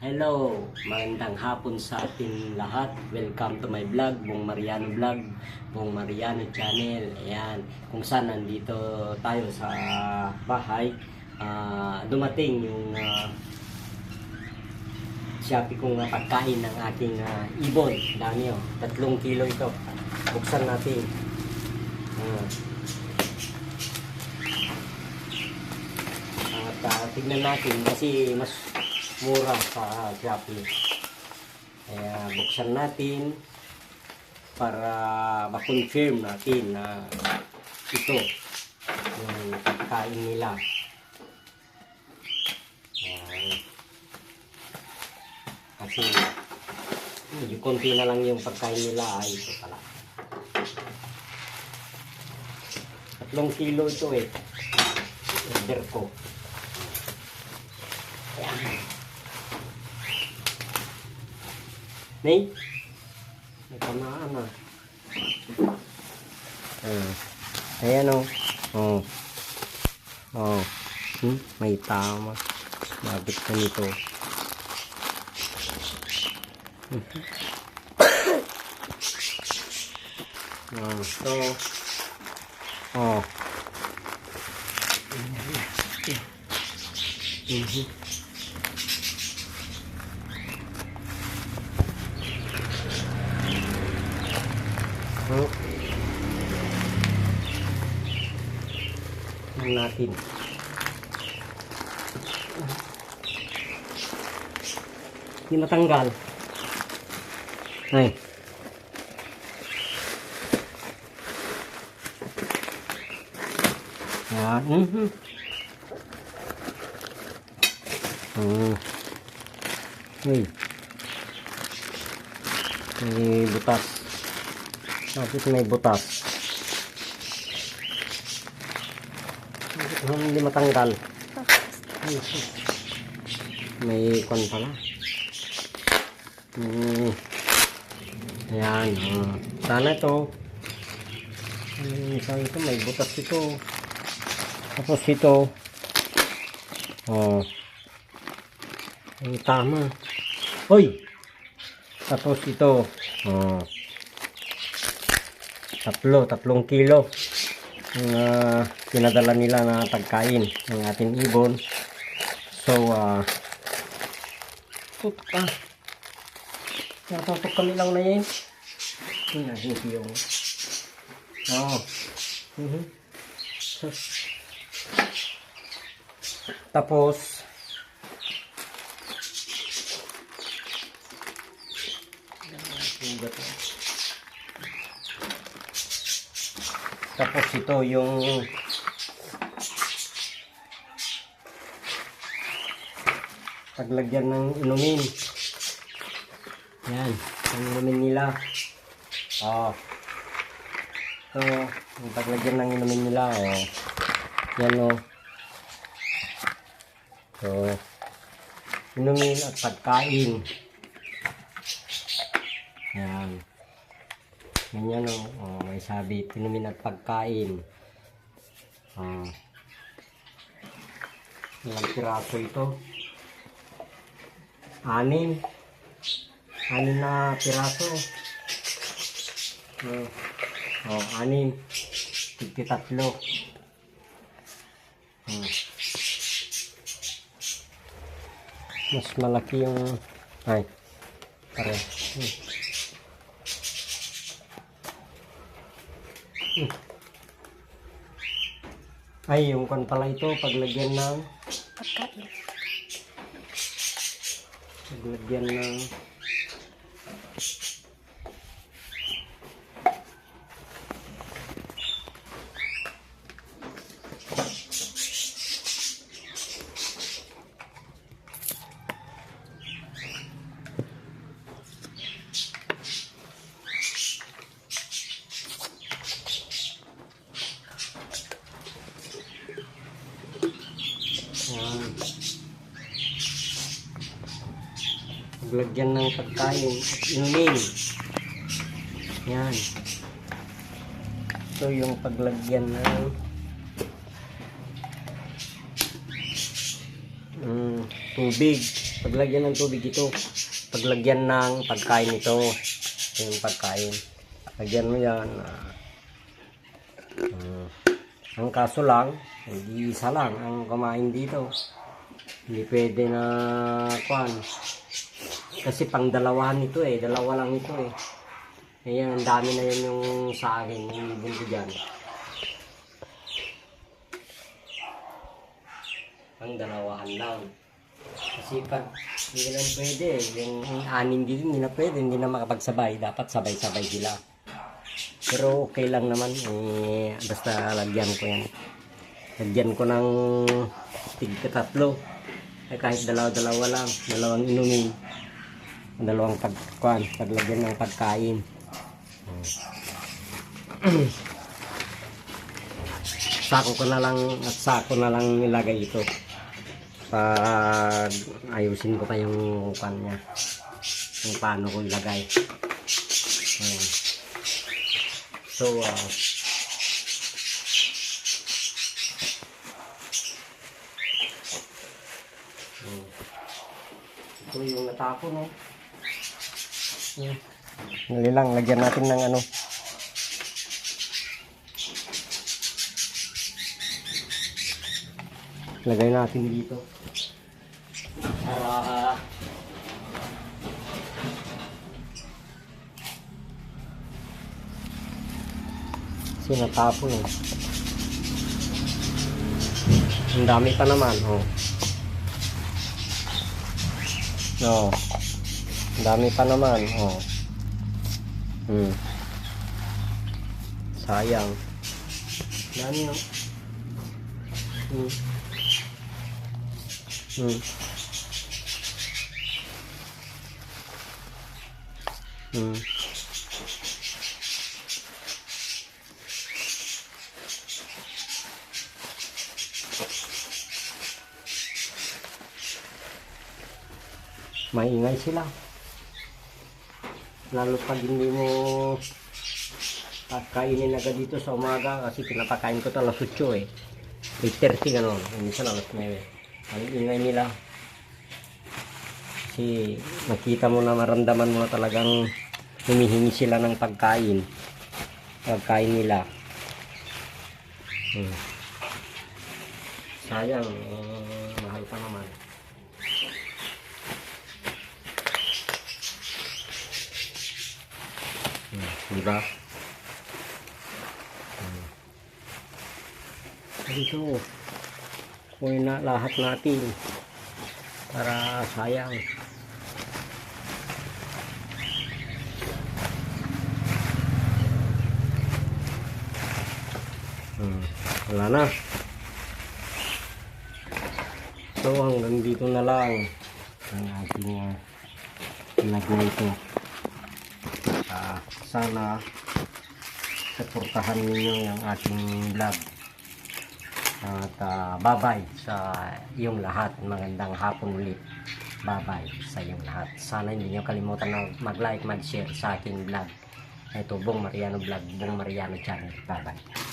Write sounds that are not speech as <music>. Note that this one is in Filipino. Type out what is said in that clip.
Hello, magandang hapon sa ating lahat. Welcome to my vlog, Bong Mariano Vlog, Bong Mariano Channel. Ayan, kung saan nandito tayo sa bahay. Ah, dumating yung uh, Shopee kong ah, pagkain ng aking ah, ibon. Dami oh, tatlong kilo ito. Buksan natin. Ah. At ah, tignan natin kasi mas mura sa Shopee. Kaya buksan natin para ma-confirm natin na ito yung pagkain nila. Ayan. Kasi yung konti na lang yung pagkain nila ay ito pala. Tatlong kilo ito eh. Order ko. Ayan. Nay? May kamaan ah. Ah. Ayan o. Oh. Oh. Hmm? May tama. Labit ka nito. oh, <coughs> so, oh. Mhm. Tingnan natin. Hindi matanggal. Ay. Yan. Mhm. Oh. Uy. May butas. Bakit may butas? Bakit hindi matanggal? Ay, May kon pala. Hmm. Ayan. ah. Sana ito. Hmm, sana ito may butas ito. Tapos ito. Oh. Ay, tama. Hoy! Tapos ito. Oh. Tatlo, tatlong kilo. Ang ah, pinadala nila na pagkain ng ating ibon. So, ah, puta. Natutok kami lang na yun. Yan, hindi yung... Oh. Mhm. Tapos, Sugat na. Tapos ito yung paglagyan ng inumin. Yan, ang inumin nila. Oh. Ito, yung paglagyan ng inumin nila. Oh. Yan oh. So, inumin at pagkain. Yan. Ganyan o. Oh, may sabi, inumin at pagkain. Ah. Ilang piraso ito? Anim. Anim na piraso. Oh, oh anim. Tigti tatlo. Oh. Mas malaki yung... Ay. Pare. Hmm. Ay, yung kan pala ito, paglagyan ng, Pagkain. paglagyan ng, Paglagyan ng pagkain at inumin. Yan. Ito yung paglagyan ng mm, tubig. Paglagyan ng tubig ito. Paglagyan ng pagkain ito. Ito yung pagkain. Lagyan mo yan. Mm. ang kaso lang, hindi isa lang ang kumain dito. Hindi pwede na kwan. Kasi pang dalawahan ito eh. Dalawa lang ito eh. Ayan, ang dami na yun yung sa akin. Yung ibon ko dyan. Pang dalawahan lang. Kasi pag hindi na pwede, yung anim dito hindi na pwede, hindi na makapagsabay. Dapat sabay-sabay sila. Pero okay lang naman, eh, basta lagyan ko yan. Lagyan ko ng tigka tatlo. Eh, kahit dalawa-dalawa lang, dalawang inumin. Dalawang pagkuan, paglagyan ng pagkain. sako ko na lang at sako na lang nilagay ito pag ayusin ko pa yung pan niya kung paano ko ilagay Ayan. so uh, ito yung natapon no Dali lang, lagyan natin ng ano. Lagay natin dito. Para kasi natapon eh. Ang dami pa naman oh. No dami pa naman oh hmm sayang dami oh hmm Hmm. Hmm. Maingay sila. Lalo pag hindi mo at kainin agad dito sa umaga kasi pinapakain ko to alas 8 eh. 8.30 gano'n. Minsan alas 9. Ang ingay nila. Kasi nakita mo na maramdaman mo na talagang humihingi sila ng pagkain. Pagkain nila. Hmm. Sayang, eh, mahal pa naman. Hmm, di ba? Dito, kunin na lahat natin para sayang. Hmm, wala na. So hanggang dito na lang ang ating uh, na ito. Sana suportahan ninyo yung ating vlog. At ah, bye-bye sa iyong lahat. Magandang hapon ulit. Bye-bye sa iyong lahat. Sana hindi niyo kalimutan na mag-like, mag-share sa aking vlog. Ito, Bong Mariano Vlog, Bong Mariano Channel. Bye-bye.